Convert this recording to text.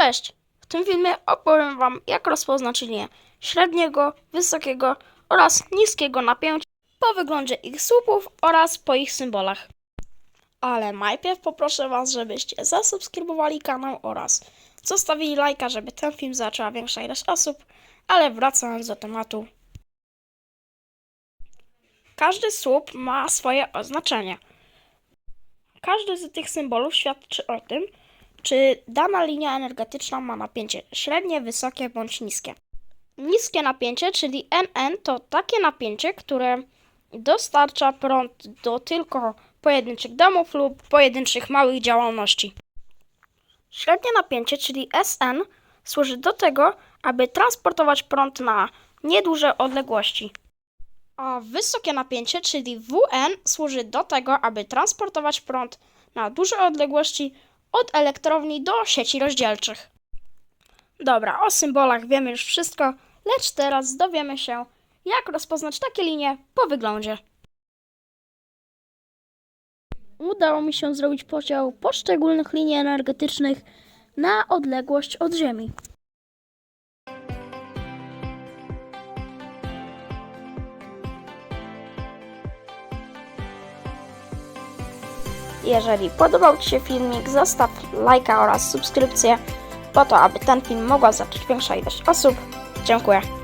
Cześć! W tym filmie opowiem Wam, jak rozpoznać linię średniego, wysokiego oraz niskiego napięcia po wyglądzie ich słupów oraz po ich symbolach. Ale najpierw poproszę Was, żebyście zasubskrybowali kanał oraz zostawili lajka, żeby ten film zaczęła większa ilość osób, ale wracając do tematu. Każdy słup ma swoje oznaczenie. Każdy z tych symbolów świadczy o tym, czy dana linia energetyczna ma napięcie średnie, wysokie bądź niskie. Niskie napięcie, czyli NN, to takie napięcie, które dostarcza prąd do tylko pojedynczych domów lub pojedynczych małych działalności. Średnie napięcie, czyli SN, służy do tego, aby transportować prąd na nieduże odległości. A wysokie napięcie, czyli WN, służy do tego, aby transportować prąd na duże odległości od elektrowni do sieci rozdzielczych. Dobra, o symbolach wiemy już wszystko, lecz teraz dowiemy się, jak rozpoznać takie linie po wyglądzie. Udało mi się zrobić podział poszczególnych linii energetycznych na odległość od Ziemi. Jeżeli podobał Ci się filmik, zostaw lajka oraz subskrypcję po to, aby ten film mogła zobaczyć większa ilość osób. Dziękuję.